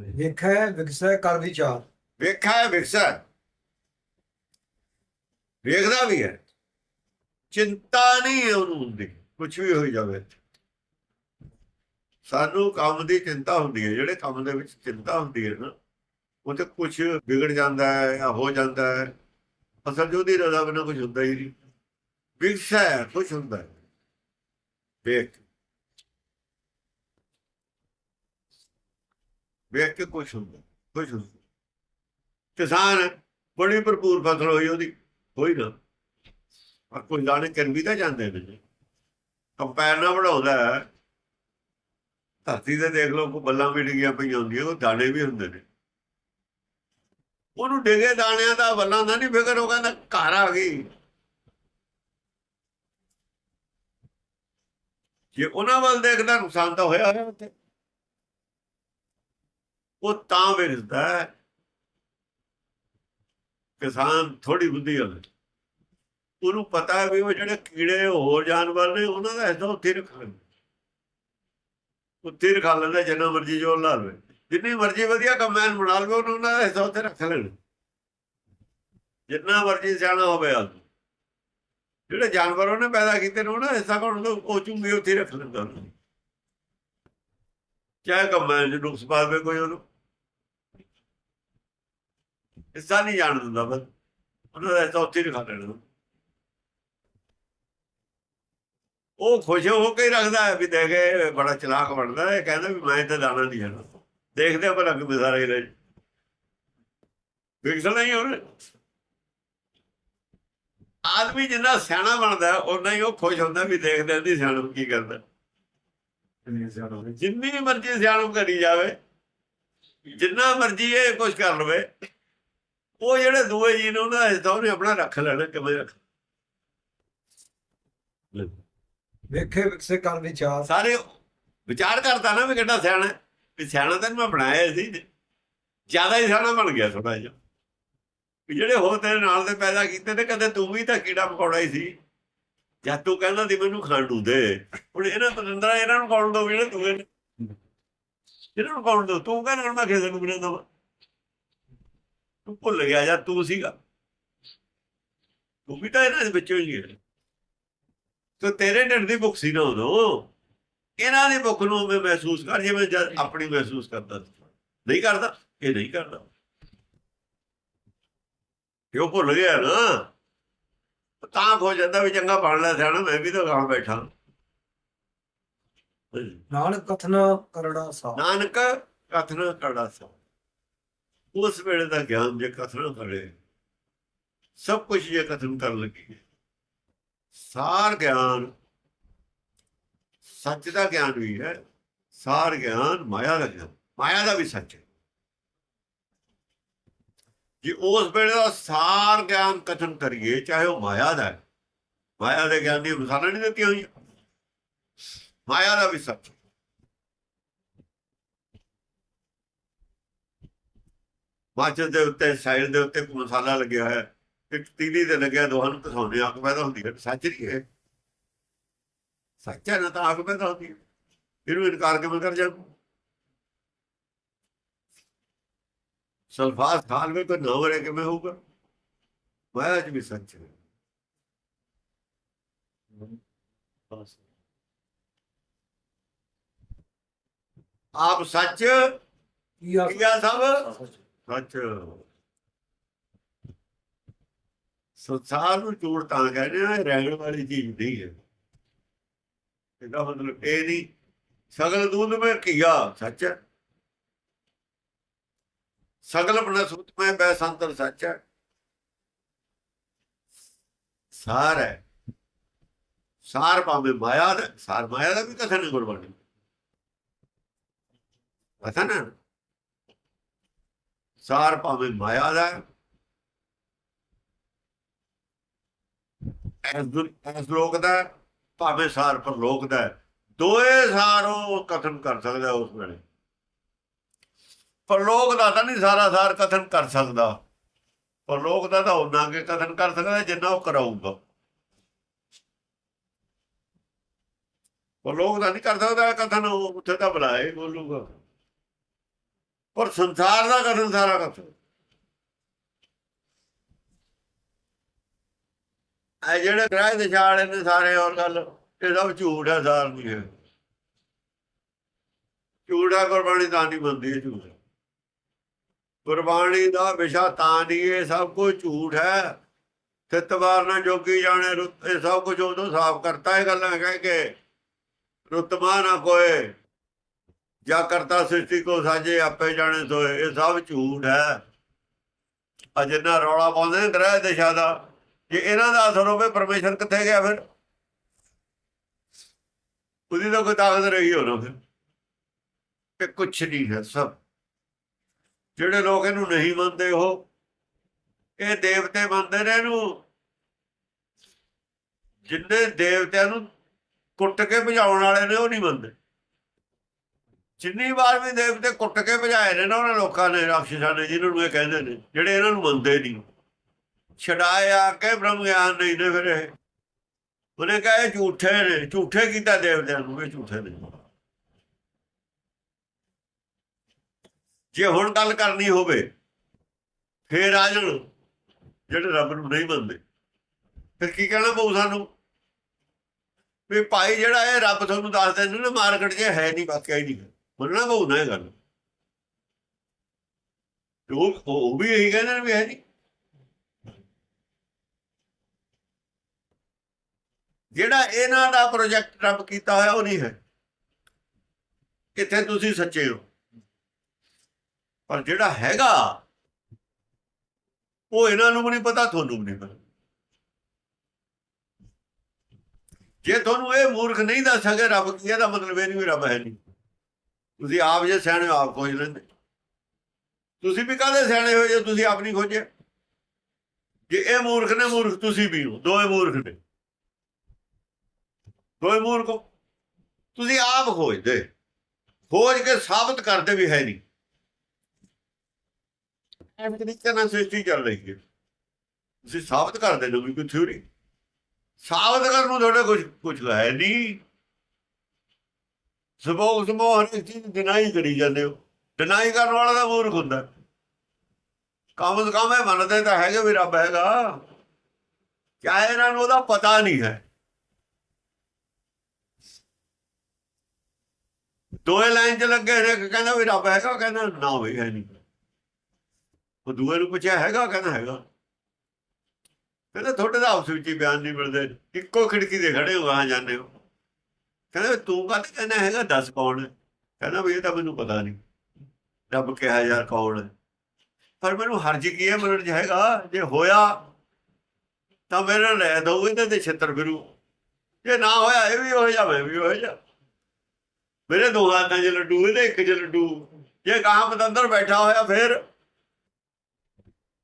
ਵੇਖੈ ਵਿਗਸੈ ਕਰ ਵਿਚਾਰ ਵੇਖਾ ਹੈ ਵਿਕਸਾ। ਹੈ। ਵੇਖਦਾ ਵੀ ਹੈ। ਚਿੰਤਾ ਨਹੀਂ ਹੈ ਉਹਨੂੰ ਹੁੰਦੀ ਕੁਝ ਵੀ ਹੋਈ ਜਾਵੇ। ਸਾਨੂੰ ਕੰਮ ਦੀ ਚਿੰਤਾ ਹੁੰਦੀ ਹੈ ਜਿਹੜੇ ਕੰਮ ਦੇ ਵਿੱਚ ਚਿੰਤਾ ਹੁੰਦੀ ਹੈ ਨਾ ਉਹ ਤੇ ਕੁਝ ਵਿਗੜ ਜਾਂਦਾ ਹੈ ਜਾਂ ਹੋ ਜਾਂਦਾ ਹੈ। ਅਸਲ 'ਚ ਉਹਦੀ ਰਜ਼ਾ ਬਿਨਾਂ ਕੁਝ ਹੁੰਦਾ ਹੀ ਨਹੀਂ। ਵਿਕਸਾ ਹੈ ਕੁਝ ਹੁੰਦਾ ਹੈ। ਵੇਖ। ਵੇਖ ਕੇ ਕੁਝ ਹੁੰਦਾ ਕੁਝ ਹੁੰਦਾ। ਕਿਸਾਨ ਬੜੀ ਭਰਪੂਰ ਫਸਲ ਹੋਈ ਉਹਦੀ ਹੋਈ ਨਾ। ਆ ਕੋਈ ਦਾਣੇ ਕਰ ਵੀ ਤਾਂ ਜਾਂਦੇ ਨੇ ਕੰਪੈਰ ਨਾ ਬਣਾਉਂਦਾ ਧਰਤੀ ਤੇ ਦੇਖ ਲਓ ਕੋ ਬੱਲਾਂ ਵੀ ਡਿੱਗੀਆਂ ਪਈਆਂ ਹੁੰਦੀਆਂ ਉਹ ਦਾਣੇ ਵੀ ਹੁੰਦੇ ਨੇ। ਉਹਨੂੰ ਡਿੱਗੇ ਦਾਣਿਆਂ ਦਾ ਬੱਲਾਂ ਦਾ ਨਹੀਂ ਫਿਕਰ, ਉਹ ਕਹਿੰਦਾ ਘਰ ਆ ਗਈ। ਜੇ ਉਹਨਾਂ ਵੱਲ ਦੇਖਦਾ, ਨੁਕਸਾਨ ਤਾਂ ਹੋਇਆ ਹੋਇਆ ਉੱਥੇ। ਉਹ ਤਾਂ ਵੇਖਦਾ ਹੈ। ਕਿਸਾਨ ਥੋੜੀ ਬੁੱਧੀ ਵਾਲਾ ਉਹਨੂੰ ਪਤਾ ਵੀ ਉਹ ਜਿਹੜੇ ਕੀੜੇ ਹੋਰ ਜਾਨਵਰ ਨੇ, ਉਹਨਾਂ ਦਾ ਹਿੱਸਾ ਉੱਥੇ ਰੱਖ ਲੈਂਦੇ। ਉੱਥੇ ਹੀ ਰਖਾ ਲੈਂਦਾ, ਜਿੰਨਾ ਮਰਜ਼ੀ ਜੋਰ ਲਾ ਲਵੇ। ਜਿੰਨੀ ਮਰਜ਼ੀ ਵਧੀਆ ਕੰਬਾਈਨ ਬਣਾ ਲਵੇ, ਉਹਨਾਂ ਦਾ ਹਿੱਸਾ ਉੱਥੇ ਰੱਖ ਲੈਣ। ਜਿੰਨਾ ਮਰਜ਼ੀ ਸਿਆਣਾ ਹੋਵੇ ਆਦਮੀ ਜਿਹੜੇ ਜਾਨਵਰ ਉਹਨੇ ਪੈਦਾ ਕੀਤੇ ਨੇ, ਉਹਨਾਂ ਹਿੱਸਾ ਕੋਣ ਉਹ ਚੁੰਗੀ ਉੱਥੇ ਰੱਖ ਲੈਂਦਾ। ਉਹਨੂੰ ਚਾਹੇ ਕੰਬਾਈਨ ਚ ਨੁਕਸ ਪਾਵੇ ਕੋਈ ਉਹਨੂੰ। ਹਿੱਸਾ ਨਹੀਂ ਜਾਣ ਦਿੰਦਾ ਬਸ ਉਹਨਾਂ ਦਾ ਹਿੱਸਾ ਉੱਥੇ ਹੀ ਰਖਾ ਲੈਣਾ ਉਹ ਖੁਸ਼ ਹੋ ਕੇ ਹੀ ਰੱਖਦਾ ਹੈ ਵੀ ਦੇਖੇ ਬੜਾ ਚਲਾਕ ਬਣਦਾ ਹੈ ਕਹਿੰਦਾ ਵੀ ਮੈਂ ਤਾਂ ਦਾਣਾ ਨਹੀਂ ਜਾਣਾ ਦੇਖਦੇ ਆ ਭਲਾ ਕਿ ਲੈ ਵਿਕਸਲ ਨਹੀਂ ਹੋ ਆਦਮੀ ਜਿੰਨਾ ਸਿਆਣਾ ਬਣਦਾ ਉਹਨਾਂ ਹੀ ਉਹ ਖੁਸ਼ ਹੁੰਦਾ ਵੀ ਦੇਖਦੇ ਦੀ ਸਿਆਣਪ ਕੀ ਕਰਦਾ ਜਿੰਨੀ ਮਰਜ਼ੀ ਸਿਆਣਪ ਕਰੀ ਜਾਵੇ ਜਿੰਨਾ ਮਰਜ਼ੀ ਇਹ ਕੁਝ ਕਰ ਲਵੇ ਉਹ ਜਿਹੜੇ ਦੂਏ ਜੀ ਨੇ ਉਹਨਾਂ ਦਾ ਉਹਨੇ ਆਪਣਾ ਰੱਖ ਲੈਣਾ ਕਿਵੇਂ ਰੱਖ ਵੇਖੇ ਵਿਗਸੈ ਕਰ ਵਿਚਾਰ ਸਾਰੇ ਵਿਚਾਰ ਕਰਦਾ ਨਾ ਵੀ ਕਿੱਡਾ ਸਿਆਣਾ। ਵੀ ਸਿਆਣਾ ਤਾਂ ਮੈਂ ਬਣਾਇਆ ਸੀ। ਜ਼ਿਆਦਾ ਹੀ ਸਿਆਣਾ ਬਣ ਗਿਆ ਥੋੜਾ ਜਿਹਾ। ਜਿਹੜੇ ਹੋ ਤੇਰੇ ਨਾਲ ਦੇ ਪੈਦਾ ਕੀਤੇ ਤੇ ਕਦੇ ਤੂੰ ਵੀ ਤਾਂ ਕੀੜਾ ਮਕੌੜਾ ਹੀ ਸੀ। ਜਦ ਤੂੰ ਕਹਿੰਦਾ ਸੀ ਮੈਨੂੰ ਖਾਣ ਨੂੰ ਦੇ। ਹੁਣ ਇਹਨਾਂ ਪਤੰਦਰਾ ਇਹਨਾਂ ਨੂੰ ਕੌਣ ਦੋ ਜਿਹੜੇ ਤੂੰ ਇਹਨਾਂ ਨੂੰ ਕੌਣ ਦੋ ਤੂੰ ਕਹਿੰਦਾ ਮੈਂ ਕਿਸੇ ਨੂੰ ਨਾ ਦਵਾਂ। ਤੂੰ ਭੁੱਲ ਗਿਆ ਜਾਂ ਤੂੰ ਸੀਗਾ। ਤੂੰ ਵੀ ਤਾਂ ਇਹਨਾਂ ਦੇ ਵਿੱਚੋਂ ਹੀ ਹੈ ਤੇ ਤੇਰੇ ਢਿੱਡ ਦੀ ਭੁੱਖ ਸੀ ਨਾ ਉਦੋਂ। ਇਹਨਾਂ ਦੀ ਭੁੱਖ ਨੂੰ ਮੈਂ ਮਹਿਸੂਸ ਕਰ ਜਿਵੇਂ ਜਦ ਆਪਣੀ ਮਹਿਸੂਸ ਕਰਦਾ ਨਹੀਂ ਕਰਦਾ ਇਹ ਨਹੀਂ ਕਰਦਾ। ਕਿਉਂ ਭੁੱਲ ਗਿਆ ਨਾ? ਤਾਂ ਹੋ ਜਾਂਦਾ ਵੀ ਚੰਗਾ ਬਣ ਲੈ ਸਿਆਣਾ ਮੈਂ ਵੀ ਤਾਂ ਗਾਂ ਬੈਠਾ। ਨਾਨਕ ਕਥਨ ਕਰੜਾ ਸਾ ਨਾਨਕ ਕਥਨ ਕੜਾ ਸੋ ਉਸ ਵੇਲੇ ਦਾ ਗਿਆਨ ਜੇ ਕਥਨ ਕਰੇ ਸਭ ਕੁਝ ਜੇ ਕਥਨ ਕਰਨ ਲੱਗੀ। ਸਾਰ ਗਿਆਨ, ਸੱਚ ਦਾ ਗਿਆਨ ਵੀ ਹੈ, ਸਾਰ ਗਿਆਨ ਮਾਇਆ ਦਾ ਗਿਆਨ। ਮਾਇਆ ਦਾ ਵੀ ਸੱਚ ਹੈ। ਜੇ ਉਸ ਵੇਲੇ ਦਾ ਸਾਰ ਗਿਆਨ ਕਥਨ ਕਰੀਏ, ਚਾਹੇ ਉਹ ਮਾਇਆ ਦਾ ਹੈ। ਮਾਇਆ ਦੇ ਗਿਆਨ ਦੀ ਮਿਸਾਲਾਂ ਨਹੀਂ ਦਿੱਤੀਆਂ ਹੋਈਆਂ। ਮਾਇਆ ਦਾ ਵੀ ਸੱਚ ਮਾਚਸ ਦੇ ਉੱਤੇ ਸਾਈਡ ਦੇ ਉੱਤੇ ਮਸਾਲਾ ਲੱਗਿਆ ਹੋਇਆ। ਇੱਕ ਤੀਲੀ ਤੇ ਲੱਗਿਆ ਦੋਹਾਂ ਨੂੰ ਘਸਾਉਣੇ ਅੱਗ ਪੈਦਾ ਹੁੰਦੀ ਹੈ ਸੱਚ ਨਹੀਂ ਹੈ। ਸੱਚ ਹੈ ਨਾ ਤਾਂ ਅੱਗ ਪੈਦਾ ਹੁੰਦੀ ਹੈ। ਇਹਨੂੰ ਇਨਕਾਰ ਕਿਵੇਂ ਕਰ ਜਾ ਸਲਫਾਸ ਖਾਲ ਵਿੱਚ ਕੋਈ ਨਾ ਮਰੇ ਕਿਵੇਂ ਹੋਊਗਾ? ਮਾਇਆ ਚ ਵੀ ਸੱਚ ਹੈ। ਆਪ ਸੱਚ ਕੀਆ ਕੀਆ ਸਭ? ਸੱਚ। ਸੰਸਾਰ ਨੂੰ ਝੂਠ ਤਾਂ ਕਹਿੰਦੇ ਆ, ਇਹ ਰਹਿਣ ਵਾਲੀ ਚੀਜ਼ ਨਹੀਂ ਹੈ। ਇਹਦਾ ਮਤਲਬ ਇਹ ਨਹੀਂ, ਸਗਲ ਦੁੱਧ ਮੈਂ ਕੀਆ ਸੱਚ ਹੈ। ਸਗਲ ਬਨਸਪਤ ਮੈਂ ਬੈਸੰਤਰ ਸੱਚ ਹੈ। ਸਾਰ ਹੈ। ਸਾਰ ਭਾਵੇਂ ਮਾਇਆ ਦਾ, ਸਾਰ ਮਾਇਆ ਦਾ ਵੀ ਕਥਨ ਗੁਰਬਾਣੀ। ਕਥਨ ਸਾਰ ਭਾਵੇਂ ਮਾਇਆ ਦਾ ਇਸ ਲੋਕ ਦਾ ਭਾਵੇਂ ਸਾਰ ਪਰ ਲੋਕ ਦਾ ਹੈ। ਦੋਏ ਸਾਰ ਉਹ ਕਥਨ ਕਰ ਸਕਦਾ ਉਸ ਵੇਲੇ। ਪਰ ਲੋਕ ਦਾ ਤਾਂ ਨਹੀਂ ਸਾਰਾ ਸਾਰ ਕਥਨ ਕਰ ਸਕਦਾ। ਪਰ ਲੋਕ ਦਾ ਤਾਂ ਉਹਨਾਂ ਕੇ ਕਥਨ ਕਰ ਸਕਦਾ ਜਿੰਨਾ ਉਹ ਕਰਾਊਗਾ। ਪਰ ਲੋਕ ਦਾ ਨਹੀਂ ਕਰ ਸਕਦਾ, ਕਥਨ ਉਹ ਉੱਥੇ ਤਾਂ ਬੁਲਾਏ ਬੋਲੂਗਾ। ਪਰ ਸੰਸਾਰ ਦਾ ਕਥਨ ਸਾਰਾ ਕਥਨ ਇਹ ਜਿਹੜੇ ਗ੍ਰਹਿ ਦੇ ਛਾੜੇ ਨੇ ਸਾਰੇ ਹੋਰ ਗੱਲ ਇਹ ਸਭ ਝੂਠ ਹੈ, ਸਾਰ ਨਹੀਂ ਹੈ। ਝੂਠ ਹੈ, ਗੁਰਬਾਣੀ ਤਾਂ ਨਹੀਂ ਬੰਦੀ ਹੈ ਝੂਠ। ਗੁਰਬਾਣੀ ਦਾ ਵਿਸ਼ਾ ਤਾਂ ਨਹੀਂ, ਇਹ ਸਭ ਕੁਝ ਝੂਠ ਹੈ। ਤਿਤਵਾਰ ਨਾ ਜੋਗੀ ਜਾਣੇ, ਰੁੱਤ ਇਹ ਸਭ ਕੁਝ ਉਦੋਂ ਸਾਫ਼ ਕਰਤਾ ਇਹ ਗੱਲਾਂ ਕਹਿ ਕੇ। ਰੁਤਮਾ ਨਾ ਕੋਏ ਜਾਂ ਕਰਤਾ ਸ੍ਰਿਸ਼ਟੀ ਕੋ ਸਾਜੇ, ਆਪੇ ਜਾਣੇ ਸੋਏ। ਇਹ ਸਭ ਝੂਠ ਹੈ। ਅਜਿਨਾ ਰੌਲਾ ਪਾਉਂਦੇ ਨੇ ਗ੍ਰਹਿ ਦਿਸ਼ਾ ਦਾ, ਜੇ ਇਹਨਾਂ ਦਾ ਅਸਰ ਹੋਵੇ, ਪਰਮੇਸ਼ਰ ਕਿੱਥੇ ਗਿਆ ਫਿਰ? ਉਹਦੀ ਤਾਂ ਕੋਈ ਤਾਕਤ ਰਹੀ ਹੋਣਾ ਫਿਰ। ਕਿ ਕੁਛ ਨਹੀਂ ਹੈ ਸਭ। ਜਿਹੜੇ ਲੋਕ ਇਹਨੂੰ ਨਹੀਂ ਮੰਨਦੇ ਉਹ, ਇਹ ਦੇਵਤੇ ਮੰਨਦੇ ਨੇ ਇਹਨੂੰ। ਜਿੰਨੇ ਦੇਵਤਿਆਂ ਨੂੰ ਕੁੱਟ ਕੇ ਭਜਾਉਣ ਵਾਲੇ ਨੇ, ਉਹ ਨਹੀਂ ਮੰਨਦੇ। ਜਿੰਨੀ ਵਾਰ ਵੀ ਦੇਵਤੇ ਕੁੱਟ ਕੇ ਭਜਾਏ ਨੇ ਨਾ ਉਹਨਾਂ ਲੋਕਾਂ ਨੇ, ਰਾਖਸ਼ਾਂ ਨੇ, ਜਿਹਨਾਂ ਨੂੰ ਇਹ ਕਹਿੰਦੇ ਨੇ, ਜਿਹੜੇ ਇਹਨਾਂ ਨੂੰ ਮੰਨਦੇ ਨਹੀਂ। ਛਡਾਇਆ ਕੇ ਬ੍ਰਹਮ ਗਿਆਨ ਨਹੀਂ ਨੇ ਫਿਰ ਇਹ। ਉਹਨੇ ਕਹਾ ਇਹ ਝੂਠੇ ਨੇ, ਝੂਠੇ ਕੀਤਾ ਦੇਵਤਿਆਂ ਨੂੰ, ਇਹ ਝੂਠੇ ਨੇ। ਜੇ ਹੁਣ ਗੱਲ ਕਰਨੀ ਹੋਵੇ, ਫੇਰ ਆ ਜਾਣ, ਜਿਹੜੇ ਰੱਬ ਨੂੰ ਨਹੀਂ ਮੰਨਦੇ। ਫਿਰ ਕੀ ਕਹਿਣਾ ਪਊ ਸਾਨੂੰ? ਵੀ ਭਾਈ ਜਿਹੜਾ ਇਹ ਰੱਬ ਤੁਹਾਨੂੰ ਦੱਸ ਦਿੰਦੇ ਨਾ, ਮਾਰਕੀਟ 'ਚ ਹੈ ਨਹੀਂ, ਵਾਕਿਆ ਹੀ ਨਹੀਂ। ਮੰਨਣਾ ਪਊ ਨਾ ਇਹ ਗੱਲ ਉਹ ਉਹ ਵੀ ਇਹੀ ਕਹਿੰਦੇ ਨੇ ਵੀ ਹੈ ਨਹੀਂ ਜਿਹੜਾ ਇਹਨਾਂ ਦਾ ਪ੍ਰੋਜੈਕਟ ਰੱਬ ਕੀਤਾ ਹੋਇਆ ਉਹ ਨਹੀਂ ਹੈ। ਕਿੱਥੇ ਤੁਸੀਂ ਸੱਚੇ ਹੋ। ਪਰ ਜਿਹੜਾ ਹੈਗਾ, ਉਹ ਇਹਨਾਂ ਨੂੰ ਵੀ ਨਹੀਂ ਪਤਾ, ਤੁਹਾਨੂੰ ਵੀ ਨਹੀਂ ਪਤਾ। ਜੇ ਤੁਹਾਨੂੰ ਇਹ ਮੂਰਖ ਨਹੀਂ ਦੱਸ ਸਕੇ, ਰੱਬ ਕੀ ਦਾ ਮਤਲਬ ਇਹ ਨਹੀਂ ਵੀ ਰੱਬ ਹੈ ਨਹੀਂ। ਤੁਸੀਂ ਆਪ ਜੇ ਸਿਆਣੇ ਹੋ, ਆਪ ਖੋਜ ਲੈਂਦੇ ਤੁਸੀਂ ਵੀ ਕਾਹਦੇ ਸਿਆਣੇ ਹੋ ਜੇ ਤੁਸੀਂ ਆਪ ਨਹੀਂ ਖੋਜਿਆ ਜੇ ਇਹ ਮੂਰਖ ਨੇ ਮੂਰਖ ਤੁਸੀਂ ਵੀ ਹੋ ਦੋਵੇਂ ਮੂਰਖ ਨੇ। ਦੋਵੇਂ ਮੂਰਖ ਹੋ। ਤੁਸੀਂ ਆਪ ਖੋਜਦੇ ਖੋਜ ਕੇ ਸਾਬਤ ਕਰਦੇ ਵੀ ਹੈ ਨਹੀਂ। ਐਵੇਂ ਤਰੀਕੇ ਨਾਲ ਸ੍ਰਿਸ਼ਟੀ ਚੱਲ ਰਹੀ ਹੈ। ਤੁਸੀਂ ਸਾਬਤ ਕਰਦੇ ਹੋ ਵੀ ਕੋਈ ਥਿਊਰੀ ਸਾਬਤ ਕਰਨ ਨੂੰ ਤੁਹਾਡੇ ਕੁਝ ਕੁਝ ਹੈ ਨਹੀਂ। ਸਭੋ ਸਮੋ ਹਰ ਇੱਕ ਚੀਜ਼ ਡਿਨਾਈ ਕਰੀ ਜਾਂਦੇ ਹੋ। ਡਿਨਾਈ ਕਰਨ ਵਾਲਾ ਤਾਂ ਮੂਰਖ ਹੁੰਦਾ। ਕੰਮ ਤੋਂ ਕੰਮ ਇਹ ਮੰਨਦੇ ਤਾਂ ਹੈਗੇ ਵੀ ਰੱਬ ਹੈਗਾ। ਕਿਆ ਇਹਨਾਂ ਨੂੰ ਉਹਦਾ ਪਤਾ ਨਹੀਂ ਹੈ। ਦੋਏ ਲਾਈਨ 'ਚ ਲੱਗੇ ਨੇ ਕਹਿੰਦਾ ਵੀ ਰੱਬ ਹੈਗਾ, ਕਹਿੰਦਾ ਨਾ ਵੀ ਹੈ ਨਹੀਂ। ਉਹ ਦੂਏ ਨੂੰ ਪੁੱਛਿਆ, ਹੈਗਾ, ਕਹਿੰਦਾ ਹੈਗਾ। ਕਹਿੰਦਾ ਤੁਹਾਡੇ ਦਾ ਆਪਸ ਵਿੱਚ ਹੀ ਬਿਆਨ ਨਹੀਂ ਮਿਲਦੇ। ਇੱਕੋ ਖਿੜਕੀ ਦੇ ਖੜੇ ਹੋ, ਆ ਜਾਂਦੇ ਹੋ। ਕਹਿੰਦਾ ਤੂੰ ਗੱਲ ਕਹਿੰਦਾ ਹੈਗਾ, ਦੱਸ ਕੌਣ ਹੈ? ਕਹਿੰਦਾ ਵੀ ਇਹ ਤਾਂ ਮੈਨੂੰ ਪਤਾ ਨਹੀਂ। ਰੱਬ ਕਿਹਾ ਯਾਰ ਕੌਣ ਹੈ? ਪਰ ਮੈਨੂੰ ਹਰਜ ਕੀ ਹੈ ਮਨਣ ਚ ਹੈਗਾ? ਜੇ ਹੋਇਆ, ਤਾਂ ਮੇਰੇ ਲੈ ਦੋ, ਇਹਦੇ ਤੇ ਛਿੱਤਰ ਫਿਰੂ। ਜੇ ਨਾ ਹੋਇਆ, ਇਹ ਵੀ ਹੋ ਜਾਵੇ ਵੀ ਹੋ ਜਾ ਮੇਰੇ ਦੋ ਹੱਥਾਂ 'ਚ ਲੱਡੂ, ਇਹਦੇ ਇੱਕ 'ਚ ਲੱਡੂ। ਜੇ ਕਹਾਂ ਪਤੰਦਰ ਬੈਠਾ ਹੋਇਆ, ਫਿਰ?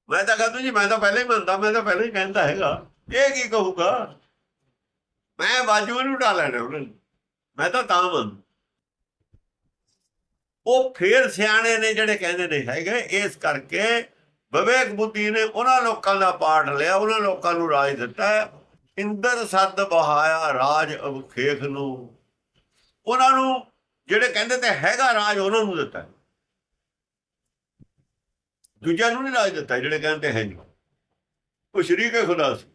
ਮੈਂ ਤਾਂ ਕਹਿੰਦਾ ਜੀ, ਮੈਂ ਤਾਂ ਪਹਿਲਾਂ ਹੀ ਮੰਨਦਾ, ਮੈਂ ਤਾਂ ਪਹਿਲਾਂ ਹੀ ਕਹਿੰਦਾ ਹੈਗਾ। ਇਹ ਕੀ ਕਹੂਗਾ? ਮੈਂ ਬਾਜੂ ਨੂੰ ਢਾ ਲੈਣਾ ਉਹਨਾਂ। ਨੂੰ ਮੈਂ ਤਾਂ ਤਾਂ ਮੰਨ ਉਹ ਫੇਰ ਸਿਆਣੇ ਨੇ ਜਿਹੜੇ ਕਹਿੰਦੇ ਨੇ ਹੈਗੇ, ਇਸ ਕਰਕੇ ਵਿਵੇਕ ਬੁੱਧੀ ਨੇ ਉਹਨਾਂ ਲੋਕਾਂ ਦਾ ਪਾਠ ਲਿਆ, ਉਹਨਾਂ ਲੋਕਾਂ ਨੂੰ ਰਾਜ ਦਿੱਤਾ ਇੰਦਰ ਸੱਦ ਬਹਾਇਆ ਰਾਜ ਅਵਖੇਖ ਨੂੰ। ਉਹਨਾਂ ਨੂੰ ਜਿਹੜੇ ਕਹਿੰਦੇ ਤੇ ਹੈਗਾ ਰਾਜ, ਉਹਨਾਂ ਨੂੰ ਦਿੱਤਾ ਦੂਜਿਆਂ ਨੂੰ ਨਹੀਂ ਰਾਜ ਦਿੱਤਾ, ਜਿਹੜੇ ਕਹਿੰਦੇ ਹੈ ਨਹੀਂ। ਉਹ ਸ਼ਰੀਕ ਖੁਦਾ ਸੀ।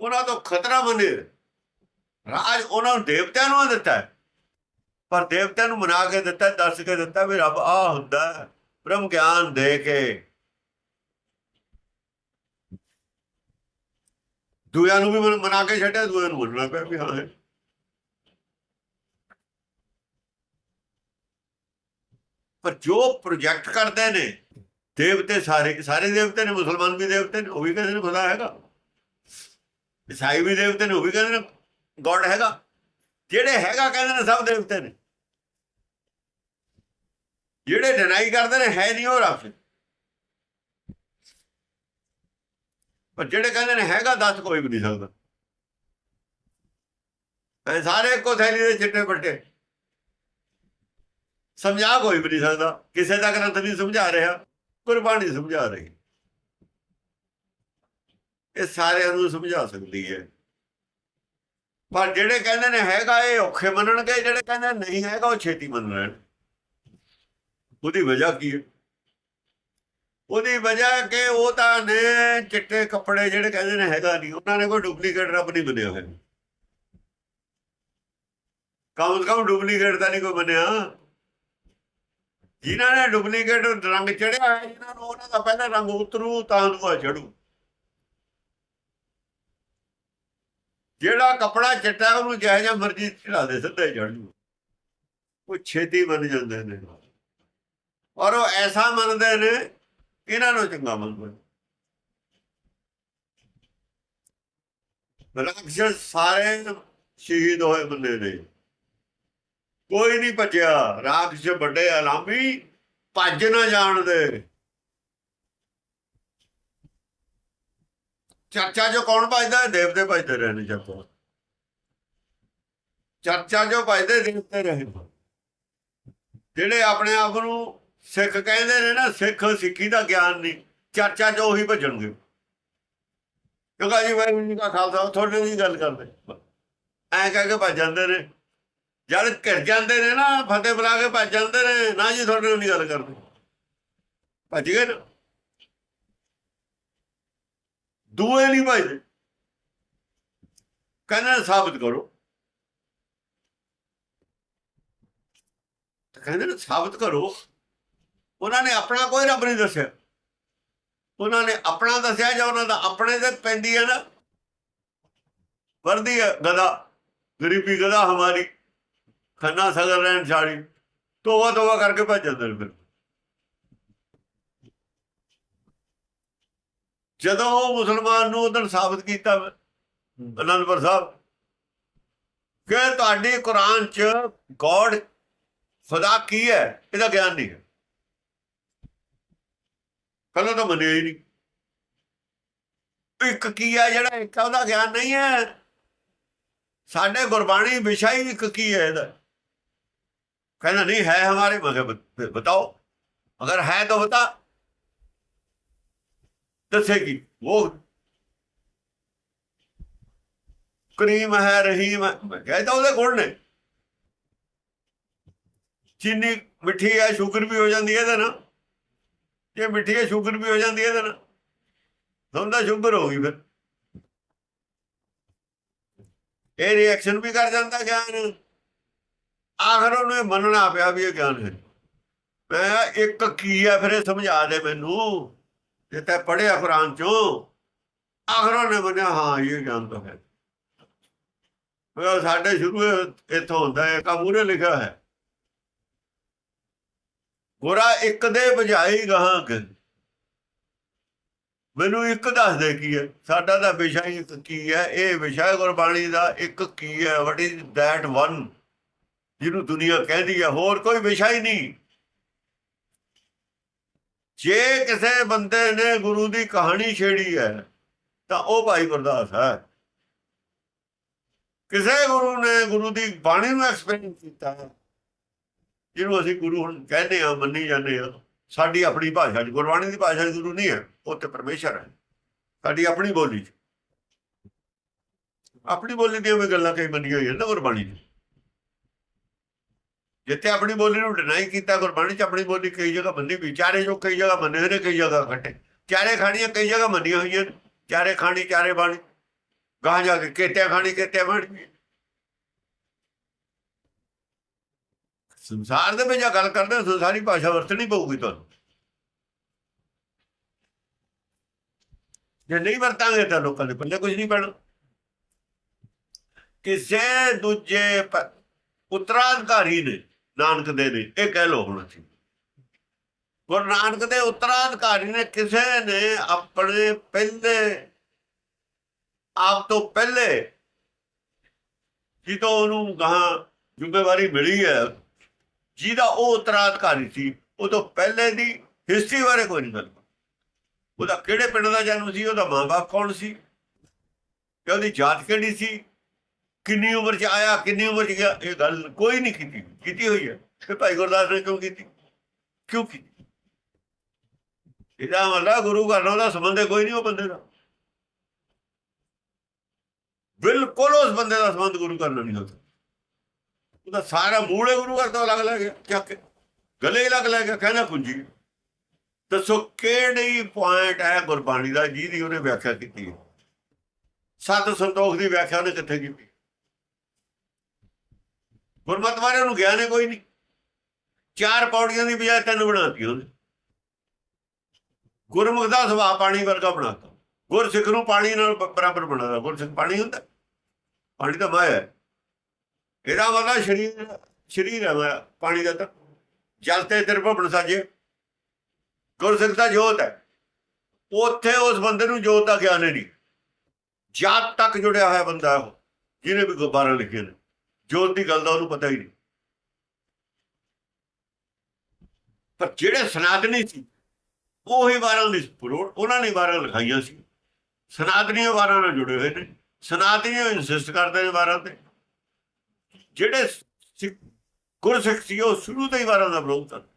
ਉਹਨਾਂ ਤੋਂ ਖਤਰਾ ਬਣੇ ਰਾਜ ਉਹਨਾਂ ਨੂੰ ਦੇਵਤਿਆਂ ਨੂੰ ਦਿੱਤਾ ਪਰ ਦੇਵਤਿਆਂ ਨੂੰ ਮਨਾ ਕੇ ਦਿੱਤਾ ਦੱਸ ਕੇ ਦਿੱਤਾ ਵੀ ਰੱਬ ਆ ਹੁੰਦਾ ਬ੍ਰਹਮ ਗਿਆਨ ਦੇ ਕੇ। ਦੂਆਂ ਨੂੰ ਵੀ ਮਨਾ ਕੇ ਛੱਡਿਆ ਦੂਆਂ ਨੂੰ ਮੰਨਣਾ ਪਿਆ ਵੀ ਹਾਂ। ਪਰ ਜੋ ਪ੍ਰੋਜੈਕਟ ਕਰਦੇ ਨੇ, ਦੇਵਤੇ ਸਾਰੇ ਸਾਰੇ ਦੇਵਤੇ ਨੇ, ਮੁਸਲਮਾਨ ਵੀ ਦੇਵਤੇ ਨੇ, ਉਹ ਵੀ ਕਹਿੰਦੇ ਨੇ, ਖੁਦਾ ਹੈਗਾ। ਈਸਾਈ ਵੀ ਦੇਵਤੇ ਨੇ, ਉਹ ਵੀ ਕਹਿੰਦੇ ਨੇ ਗੋਡ ਹੈਗਾ। ਜਿਹੜੇ ਹੈਗਾ ਕਹਿੰਦੇ ਨੇ ਸਭ ਦੇਵਤੇ ਨੇ। ਜਿਹੜੇ ਡਿਨਾਈ ਕਰਦੇ ਨੇ, ਹੈ ਨਹੀਂ ਉਹ ਰੱਬ। ਪਰ ਜਿਹੜੇ ਕਹਿੰਦੇ ਨੇ ਹੈਗਾ, ਦੱਸ ਕੋਈ ਵੀ ਨਹੀਂ ਸਕਦਾ। ਐ ਸਾਰੇ ਇੱਕੋ ਥੈਲੀ ਦੇ ਚਿੱਟੇ ਪੱਟੇ। ਸਮਝਾ ਕੋਈ ਵੀ ਨਹੀਂ ਸਕਦਾ। ਕਿਸੇ ਦਾ ਗ੍ਰੰਥ ਨਹੀਂ ਸਮਝਾ ਰਿਹਾ ਗੁਰਬਾਣੀ ਸਮਝਾ ਰਹੀ। ਇਹ ਸਾਰਿਆਂ ਨੂੰ ਸਮਝਾ ਸਕਦੀ ਹੈ। ਪਰ ਜਿਹੜੇ ਕਹਿੰਦੇ ਨੇ ਹੈਗਾ ਇਹ ਔਖੇ ਮੰਨਣਗੇ, ਜਿਹੜੇ ਕਹਿੰਦੇ ਨਹੀਂ ਹੈਗਾ, ਉਹ ਛੇਤੀ ਮੰਨ ਲੈਣ। ਉਹਦੀ ਵਜ੍ਹਾ ਕੀ ਹੈ? ਉਹਦੀ ਵਜ੍ਹਾ ਕਿ ਉਹ ਤਾਂ ਨੇ ਚਿੱਟੇ ਕੱਪੜੇ ਜਿਹੜੇ ਕਹਿੰਦੇ ਨੇ ਹੈਗਾ ਨਹੀਂ, ਉਹਨਾਂ ਨੇ ਕੋਈ ਡੁਪਲੀਕੇਟ ਰੱਬ ਨਹੀਂ ਬਣਿਆ ਹੋਇਆ। ਕਮ ਕਮ ਡੁਪਲੀਕੇਟ ਤਾਂ ਨਹੀਂ ਕੋਈ ਬਣਿਆ ਜਿਨ੍ਹਾਂ ਨੇ ਡੁਪਲੀਕੇਟ ਰੰਗ ਚੜਿਆ ਹੈ, ਜਿਨ੍ਹਾਂ ਨੂੰ ਉਹਨਾਂ ਦਾ ਪਹਿਲਾ ਰੰਗ ਉਤਰੂ, ਤਾਂ ਦੂਆ ਚੜੂ ਜਿਹੜਾ ਕਪੜਾ ਚਿੱਟਾ ਉਹਨੂੰ ਜਿਹੋ ਜਿਹਾ ਮਰਜ਼ੀ ਚੜਾ ਦੇ ਸਿੱਧਾ ਹੀ ਚੜ ਜੂ। ਉਹ ਛੇਤੀ ਮੰਨ ਜਾਂਦੇ ਨੇ। ਔਰ ਉਹ ਐਸਾ ਮੰਨਦੇ ਨੇ ਇਹਨਾਂ ਨੂੰ ਚੰਗਾ ਮੰਨਦੇ ਨੇ। ਸਾਰੇ ਸ਼ਹੀਦ ਹੋਏ ਬੰਦੇ ਨੇ। ਕੋਈ ਨਹੀਂ ਭੱਜਿਆ। ਰਾਖਸ਼ ਵੱਡੇ ਐਲਾਮੀ ਭੱਜ ਨਾ ਜਾਣਦੇ ਚਰਚਾ ਜੋ ਕੌਣ ਭਜਦਾ? ਹੈ? ਦੇਵਤੇ ਭਜਦੇ ਰਹੇ ਨੇ ਚਰਚਾ ਚਰਚਾ ਜੋ ਭਜਦੇ ਦੇਵਤੇ ਰਹੇ ਜਿਹੜੇ ਆਪਣੇ ਆਪ ਨੂੰ ਸਿੱਖ ਕਹਿੰਦੇ ਨੇ ਨਾ, ਸਿੱਖ ਸਿੱਖੀ ਦਾ ਗਿਆਨ ਨਹੀਂ, ਚਰਚਾ ਚ ਉਹੀ ਭਜਣਗੇ। ਕਿਉਂਕਿ ਜੀ ਵਾਹਿਗੁਰੂ ਜੀ ਕਾ ਖਾਲਸਾ ਥੋੜੇ ਦੀ ਗੱਲ ਕਰਦੇ। ਐਂ ਕਹਿ ਕੇ ਭੱਜ ਜਾਂਦੇ ਨੇ। ਜਦ ਘਿਰ ਜਾਂਦੇ ਨੇ ਨਾ, ਫਤਿਹ ਬੁਲਾ ਕੇ ਭੱਜ ਜਾਂਦੇ ਨੇ, ਨਾ ਜੀ ਤੁਹਾਡੇ ਨਾਲ ਨਹੀਂ ਗੱਲ ਕਰਦੇ। ਭੱਜ ਗਏ ਨਾ। ਦੂਏ ਨਹੀਂ ਭਜਦੇ ਕਹਿੰਦੇ ਨੇ ਸਾਬਤ ਕਰੋ। ਕਹਿੰਦੇ ਨੇ ਸਾਬਤ ਕਰੋ। ਉਹਨਾਂ ਨੇ ਆਪਣਾ ਕੋਈ ਰੱਬ ਨਹੀਂ ਦੱਸਿਆ। ਉਹਨਾਂ ਨੇ ਆਪਣਾ ਦੱਸਿਆ ਜਾਂ ਉਹਨਾਂ ਦਾ ਆਪਣੇ ਤੇ ਪੈਂਦੀ ਹੈ ਨਾ। ਵਰਦੀ ਹੈ ਗਦਾ ਗਰੀਬੀ ਗਦਾ ਹਮਾਰੀ। ਖੰਨਾ ਸਗਰ ਰਹਿਣ ਛਾੜੀ ਤੋਵਾ ਤੋਵਾ ਕਰਕੇ ਭੱਜ ਜਾਂਦੇ ਨੇ ਫਿਰ। ਜਦੋਂ ਉਹ ਮੁਸਲਮਾਨ ਨੂੰ ਉਹਦਨ ਸਾਬਤ ਕੀਤਾ ਅਨੰਦਪੁਰ ਸਾਹਿਬ ਕਿ ਤੁਹਾਡੀ ਕੁਰਾਨ ਚ ਗੋਡ ਫਦਾ ਕੀ ਹੈ? ਇਹਦਾ ਗਿਆਨ ਨਹੀਂ ਹੈ। ਕਹਿੰਦਾ ਤਾਂ ਮੰਨਿਆ ਹੀ ਨਹੀਂ। ਇੱਕ ਕੀ ਹੈ ਜਿਹੜਾ ਇੱਕ ਉਹਦਾ ਗਿਆਨ ਨਹੀਂ ਹੈ? ਸਾਡੇ ਗੁਰਬਾਣੀ ਵਿਸ਼ਾ ਹੀ ਇੱਕ ਕੀ ਹੈ ਇਹਦਾ? ਕਹਿੰਦਾ ਨਹੀਂ ਹੈ ਹਮਾਰੇ ਮਗਰ ਬਤਾਓ। ਅਗਰ ਹੈ ਤਾਂ ਬਤਾ। ਦੱਸੇਗੀ, ਉਹ ਕਰੀਮ ਹੈ, ਰਹੀਮ ਹੈ, ਮੈਂ ਕਿਹਾ ਉਹਦੇ ਗੁਣ ਨੇ। ਚੀਨੀ ਮਿੱਠੀ ਹੈ, ਸ਼ੂਗਰ ਵੀ ਹੋ ਜਾਂਦੀ ਹੈ ਇਹਦੇ ਨਾਲ। ਜੇ ਮਿੱਠੀ ਹੈ, ਸ਼ੂਗਰ ਵੀ ਹੋ ਜਾਂਦੀ ਹੈ ਇਹਦੇ ਨਾਲ। ਹੁੰਦਾ ਸ਼ੂਗਰ ਹੋ ਗਈ ਫਿਰ। ਇਹ ਰਿਐਕਸ਼ਨ ਵੀ ਕਰ ਜਾਂਦਾ ਗਿਆਨ। ਆਖਰ ਉਹਨੂੰ ਇਹ ਮੰਨਣਾ ਪਿਆ ਵੀ ਇਹ ਗਿਆਨ ਹੈ। ਮੈਂ ਇੱਕ ਕੀ ਹੈ ਫਿਰ ਇਹ ਸਮਝਾ ਦੇ ਮੈਨੂੰ। ਜੇ ਤੈ ਪੜਿਆ ਕੁਰਾਨ ਚੋਂ, ਆਖਰ ਉਹਨੇ ਮੰਨਿਆ, ਹਾਂ, ਇਹ ਗਿਆਨ ਤਾਂ ਹੈ। ਉਹ ਸਾਡੇ ਸ਼ੁਰੂ ਇੱਥੋਂ ਹੁੰਦਾ ਹੈ ਕਾਮੂਰੇ ਲਿਖਿਆ ਹੈ। ਗੋਰਾ ਇੱਕ ਦੇ ਬਜਾਈ ਗਾਹਾਂ ਮੈਨੂੰ ਇੱਕ ਦੱਸ ਦੇ ਕੀ ਹੈ? ਸਾਡਾ ਤਾਂ ਵਿਸ਼ਾ ਹੀ ਇੱਕ ਕੀ ਹੈ? ਇਹ ਵਿਸ਼ਾ ਗੁਰਬਾਣੀ ਦਾ ਇੱਕ ਕੀ ਹੈ? ਵਟ ਇਜ਼ ਦੈਟ ਵਨ ਜਿਹਨੂੰ ਦੁਨੀਆ ਕਹਿੰਦੀ ਹੈ, ਹੋਰ ਕੋਈ ਵਿਸ਼ਾ ਹੀ ਨਹੀਂ। ਜੇ ਕਿਸੇ ਬੰਦੇ ਨੇ ਗੁਰੂ ਦੀ ਕਹਾਣੀ ਛੇੜੀ ਹੈ, ਤਾਂ ਉਹ ਭਾਈ ਗੁਰਦਾਸ ਹੈ। ਕਿਸੇ ਗੁਰੂ ਨੇ ਗੁਰੂ ਦੀ ਬਾਣੀ ਨੂੰ ਐਕਸਪਲੇਨ ਕੀਤਾ ਹੈ ਜਿਹਨੂੰ ਅਸੀਂ ਗੁਰੂ ਹੁਣ ਕਹਿੰਦੇ ਆ ਮੰਨੀ ਜਾਂਦੇ ਆ ਸਾਡੀ ਆਪਣੀ ਭਾਸ਼ਾ 'ਚ, ਗੁਰਬਾਣੀ ਦੀ ਭਾਸ਼ਾ 'ਚ ਗੁਰੂ ਨਹੀਂ ਹੈ, ਉਹ ਤੇ ਪਰਮੇਸ਼ਰ ਹੈ। ਸਾਡੀ ਆਪਣੀ ਬੋਲੀ 'ਚ। ਆਪਣੀ ਬੋਲੀ ਦੀਆਂ ਵੀ ਗੱਲਾਂ ਕਈ ਮੰਨੀਆਂ ਹੋਈਆਂ ਨਾ ਗੁਰਬਾਣੀ 'ਚ ਜਿੱਥੇ ਆਪਣੀ ਬੋਲੀ ਨੂੰ ਡਿਨਾਈ ਕੀਤਾ, ਗੁਰਬਾਣੀ 'ਚ ਆਪਣੀ ਬੋਲੀ ਕਈ ਜਗ੍ਹਾ ਮੰਨੀ ਵੀ, ਚਾਰੇ ਜੋ ਕਈ ਜਗ੍ਹਾ ਮੰਨੇ ਹੋਏ ਨੇ, ਕਈ ਜਗ੍ਹਾ ਘਟੇ। ਚਾਰੇ ਖਾਣੀਆਂ ਕਈ ਜਗ੍ਹਾ ਮੰਨੀਆਂ ਹੋਈਆਂ ਨੇ। ਚਾਰੇ ਖਾਣੀ, ਚਾਰੇ ਬਾਣੀ। ਗਾਂ ਜਾ ਕੇ ਕੇਤਿਆ ਖਾਣੀ, ਕੇਤਿਆ ਬਾਣੀ। ਸੰਸਾਰ ਦੇ ਵਿੱਚ ਜੇ ਗੱਲ ਕਰਦੇ ਸੰਸਾਰੀ ਭਾਸ਼ਾ ਵਰਤਣੀ ਪਊਗੀ ਤੁਹਾਨੂੰ। ਜੇ ਨਹੀਂ ਵਰਤਾਂਗੇ ਤਾਂ ਲੋਕਾਂ ਦੇ ਪੱਲੇ ਕੁਝ ਨਹੀਂ ਪੈਣਾ। ਕਿਸੇ ਦੂਜੇ ਪ- ਉੱਤਰਾਧਿਕਾਰੀ ਨੇ ਨਾਨਕ ਦੇ ਨੇ ਇਹ ਕਹਿ ਲੋ ਹੁਣ ਅਸੀਂ। ਗੁਰੂ ਨਾਨਕ ਦੇ ਉੱਤਰਾਧਿਕਾਰੀ ਨੇ ਕਿਸੇ ਨੇ ਆਪਣੇ ਪਹਿਲੇ, ਆਪ ਤੋਂ ਪਹਿਲੇ ਜਦੋਂ ਉਹਨੂੰ ਗਾਂ ਜ਼ਿੰਮੇਵਾਰੀ ਮਿਲੀ ਹੈ, ਜਿਹਦਾ ਉਹ ਉੱਤਰਾਧਿਕਾਰੀ ਸੀ, ਉਹ ਤੋਂ ਪਹਿਲੇ ਦੀ ਹਿਸਟਰੀ ਬਾਰੇ ਕੋਈ ਨਹੀਂ ਗੱਲ ਉਹਦਾ ਕਿਹੜੇ ਪਿੰਡ ਦਾ ਜਨਮ ਸੀ, ਉਹਦਾ ਮਾਂ-ਬਾਪ ਕੌਣ ਸੀ? ਤੇ ਉਹਦੀ ਜਾਤ ਕਿਹੜੀ ਸੀ? ਕਿੰਨੀ ਉਮਰ 'ਚ ਆਇਆ, ਕਿੰਨੀ ਉਮਰ 'ਚ ਗਿਆ, ਇਹ ਗੱਲ ਕੋਈ ਨਹੀਂ ਕੀਤੀ ਕੀਤੀ ਹੋਈ ਹੈ। ਫਿਰ ਭਾਈ ਗੁਰਦਾਸ ਨੇ ਕਿਉਂ ਕੀਤੀ? ਕਿਉਂ ਕੀਤੀ? ਇਹਦਾ ਮਤਲਬ ਗੁਰੂ ਘਰ ਨਾਲ ਉਹਦਾ ਸੰਬੰਧ ਕੋਈ ਨਹੀਂ ਉਹ ਬੰਦੇ ਦਾ ਬਿਲਕੁਲ ਉਸ ਬੰਦੇ ਦਾ ਸੰਬੰਧ ਗੁਰੂ ਘਰ ਨਾਲ ਨਹੀਂ ਹੁੰਦਾ। ਉਹਦਾ ਸਾਰਾ ਮੂਲ ਹੈ ਗੁਰੂ ਘਰ ਤੋਂ ਅਲੱਗ ਅਲੱਗ ਗਿਆ, ਚੱਕ ਕੇ। ਗਲੇ ਲੱਗ ਲੈ ਗਿਆ, ਕਹਿੰਦਾ ਕੁੰਜੀ ਦੱਸੋ ਕਿਹੜੀ ਪੁਆਇੰਟ ਹੈ ਗੁਰਬਾਣੀ ਦਾ ਜਿਹਦੀ ਉਹਨੇ ਵਿਆਖਿਆ ਕੀਤੀ ਹੈ? ਸਤ ਸੰਤੋਖ ਦੀ ਵਿਆਖਿਆ ਉਹਨੇ ਕਿੱਥੇ ਕੀਤੀ? ਗੁਰਮਤਿ ਬਾਰੇ ਉਹਨੂੰ ਗਿਆਨ ਹੀ ਕੋਈ ਨਹੀਂ ਚਾਰ ਪੌੜੀਆਂ ਦੀ ਬਜਾਏ ਤਿੰਨ ਬਣਾਤੀ ਉਹਨੇ। ਗੁਰਮੁਖ ਦਾ ਸੁਭਾਅ ਪਾਣੀ ਵਰਗਾ ਬਣਾਤਾ। ਗੁਰਸਿੱਖ ਨੂੰ ਪਾਣੀ ਨਾਲ ਬ- ਬਰਾਬਰ ਬਣਾਦਾ ਗੁਰਸਿੱਖ ਪਾਣੀ ਹੁੰਦਾ। ਪਾਣੀ ਤਾਂ ਮਾਇਆ ਹੈ। ਇਹਦਾ ਮਤਲਬ ਸ਼ਰੀਰ ਸ਼ਰੀਰ ਹੈ ਮਾਇਆ, ਪਾਣੀ ਦਾ ਤਾਂ। ਜਲ ਤੇ ਤਿਰਭਵਨ ਸਾਜੇ। ਗੁਰਸਿੱਖ ਦਾ ਜੋਤ ਹੈ। ਉੱਥੇ ਉਸ ਬੰਦੇ ਨੂੰ ਜੋਤ ਦਾ ਗਿਆਨ ਹੀ ਨਹੀਂ। ਜਦ ਤੱਕ ਜੁੜਿਆ ਹੋਇਆ ਬੰਦਾ ਉਹ, ਜਿਹਨੇ ਵੀ ਗੁਬਾਰਾਂ ਲਿਖੇ ਨੇ। ਜੋਤ ਦੀ ਗੱਲ ਦਾ ਉਹਨੂੰ ਪਤਾ ਹੀ ਨਹੀਂ। ਪਰ ਜਿਹੜੇ ਸਨਾਤਨੀ ਸੀ, ਉਹ ਹੀ ਵਾਰਾਂ ਦੀ ਪ੍ਰੋੜ ਉਹਨਾਂ ਨੇ ਵਾਰਾਂ ਲਿਖਾਈਆਂ ਸੀ। ਸਨਾਤਨੀ ਵਾਰਾਂ ਨਾਲ ਜੁੜੇ ਹੋਏ ਨੇ। ਸਨਾਤਨੀ ਇਨਸਿਸਟ ਕਰਦੇ ਨੇ ਵਾਰਾਂ ਤੇ। ਜਿਹੜੇ ਗੁਰਸਿੱਖ ਸੀ, ਉਹ ਸ਼ੁਰੂ ਤੋਂ ਹੀ ਵਾਰਾਂ ਦਾ ਵਿਰੋਧ ਕਰਦੇ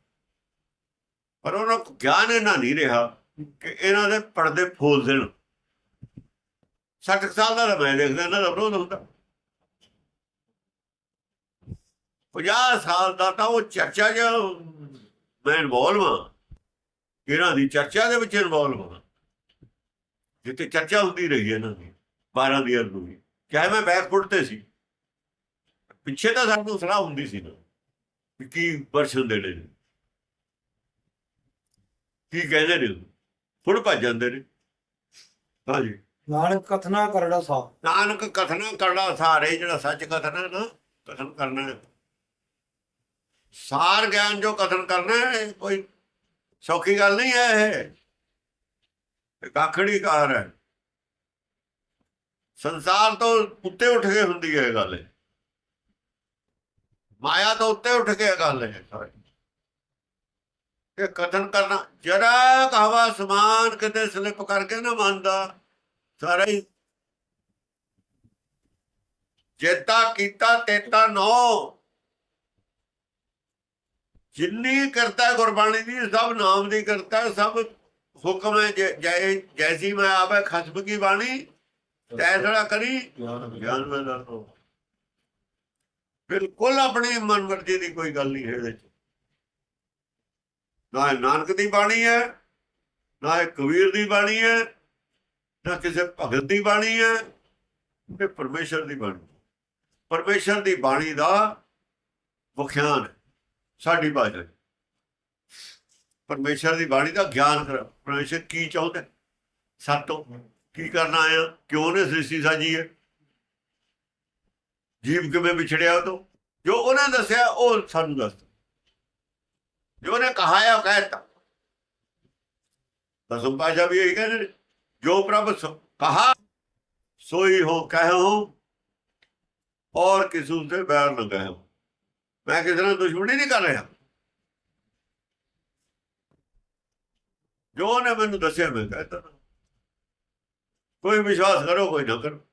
ਪਰ ਉਹਨਾਂ ਨੂੰ ਗਿਆਨ ਇਹਨਾਂ ਨਹੀਂ ਰਿਹਾ ਕਿ ਇਹਨਾਂ ਦੇ ਪਰਦੇ ਫੋਲ ਦੇਣ 60 ਸਾਲ ਦਾ ਤਾਂ ਮੈਂ ਦੇਖਦਾ, ਇਹਨਾਂ ਦਾ ਵਿਰੋਧ ਹੁੰਦਾ। 50 ਸਾਲ ਦਾ ਤਾਂ ਉਹ ਚਰਚਾ ਚ ਮੈਂ ਇਨਵੋਲਵ ਇਹਨਾਂ ਦੀ ਚਰਚਾ ਦੇ ਵਿੱਚ ਇਨਵੋਲਵ ਹਾਂ। ਜਿੱਥੇ ਚਰਚਾ ਹੁੰਦੀ ਰਹੀ ਇਹਨਾਂ ਦੀ 12 ਦੀ ਅਰਦੂ ਦੀ। ਚਾਹੇ ਮੈਂ ਬੈਕਫੁੱਟ ਤੇ ਸੀ। ਪਿੱਛੇ ਤਾਂ ਸਾਨੂੰ ਸਲਾਹ ਹੁੰਦੀ ਸੀ ਨਾ ਕੀ ਵਰਸ਼ਨ ਦੇਣੇ ਨੇ। ਕੀ ਕਹਿੰਦੇ ਨੇ ਫੁੱਟ ਭੱਜ ਜਾਂਦੇ ਨੇ। ਹਾਂਜੀ। ਨਾਨਕ ਕਥਨਾ ਕਰੜਾ ਸਾ ਨਾਨਕ ਕਥਨਾ ਕਰਨਾ ਸਾਰੇ ਜਿਹੜਾ ਸੱਚ ਕਥਨ ਨਾ ਕਥਨ ਕਰਨਾ। ਸਾਰ ਗਿਆਨ ਜੋ ਕਥਨ ਕਰਨਾ ਹੈ ਕੋਈ ਸੌਖੀ ਗੱਲ ਨਹੀਂ ਹੈ ਇਹ। ਇਹ ਕਾਖੜੀ ਕਾਰ ਹੈ। ਸੰਸਾਰ ਤੋਂ ਉੱਤੇ ਉੱਠ ਕੇ ਹੁੰਦੀ ਹੈ ਇਹ ਗੱਲ। ਮਾਇਆ ਤੋਂ ਉੱਤੇ ਉੱਠ ਕੇ ਗੱਲ ਹੈ ਸਾਰੀ। ਇਹ ਕਥਨ ਕਰਨਾ ਜਰਾ ਕਹਵਾ ਸਮਾਨ ਕਿਤੇ ਸਲਿਪ ਕਰਕੇ ਨਾ ਮੰਨਦਾ, ਸਾਰਾ ਹੀ ਜੇਤਾ ਕੀਤਾ ਤੇਤਾ ਨੋ ਜਿੰਨੀ ਕਰਤਾ ਹੈ ਗੁਰਬਾਣੀ ਦੀ, ਸਭ ਨਾਮ ਦੀ ਕਰਤਾ ਸਭ ਹੁਕਮ ਹੈ, ਜੈ- ਜੈਸੀ ਮੈਂ ਆਵੇ ਖਸਮ ਕੀ ਬਾਣੀ? ਤੈਸੜਾ ਕਰੀ, ਗਿਆਨ ਮੈਂ ਦਾਤੋ ਬਿਲਕੁਲ ਆਪਣੀ ਮਨਮਰਜ਼ੀ ਦੀ ਕੋਈ ਗੱਲ ਨਹੀਂ ਹੈ ਇਹਦੇ ਚ। ਨਾ ਇਹ ਨਾਨਕ ਦੀ ਬਾਣੀ ਹੈ, ਨਾ ਇਹ ਕਬੀਰ ਦੀ ਬਾਣੀ ਹੈ, ਨਾ ਕਿਸੇ ਭਗਤ ਦੀ ਬਾਣੀ ਹੈ, ਇਹ ਪਰਮੇਸ਼ਰ ਦੀ ਬਾਣੀ ਪਰਮੇਸ਼ਰ ਦੀ ਬਾਣੀ ਦਾ ਵਿਖਿਆਨ ਹੈ। ਸਾਡੀ ਬਾਣੀ ਪਰਮੇਸ਼ਰ ਦੀ ਬਾਣੀ ਦਾ ਗਿਆਨ ਕਰ ਪਰਮੇਸ਼ਰ ਕੀ ਚਾਹੁੰਦਾ ਹੈ? ਸਾਤੋਂ ਕੀ ਕਰਨਾ ਆਇਆ ਕਿਉਂ ਨੇ ਸ੍ਰਿਸ਼ਟੀ ਸਾਜੀ ਹੈ? ਜੀਵ ਕਿਵੇਂ ਵਿਛੜਿਆ ਉਹ ਤੋਂ? ਜੋ ਉਹਨੇ ਦੱਸਿਆ, ਉਹ ਸਾਨੂੰ ਦੱਸ ਜੋ ਉਹਨੇ ਕਹਾਇਆ ਹੈ ਉਹ ਕਹਿਤਾ ਦਸਮ ਪਾਸ਼ਾ ਵੀ ਇਹੀ ਕਹਿੰਦੇ ਨੇ, ਜੋ ਪ੍ਰਭ ਸ- ਕਹਾ, ਸੋਈ ਹੋ, ਕਹੋ ਔਰ ਕਿਸੂ ਤੇ ਬੈਰ ਨਾ ਕਹੋ ਮੈਂ ਕਿਸੇ ਨਾਲ ਦੁਸ਼ਮਣੀ ਨਹੀਂ ਕਰ ਰਿਹਾ। ਜੋ ਉਹਨੇ ਮੈਨੂੰ ਦੱਸਿਆ, ਮੈਂ ਕਹਤਾ ਕੋਈ ਵਿਸ਼ਵਾਸ ਕਰੋ, ਕੋਈ ਨਾ ਕਰੋ।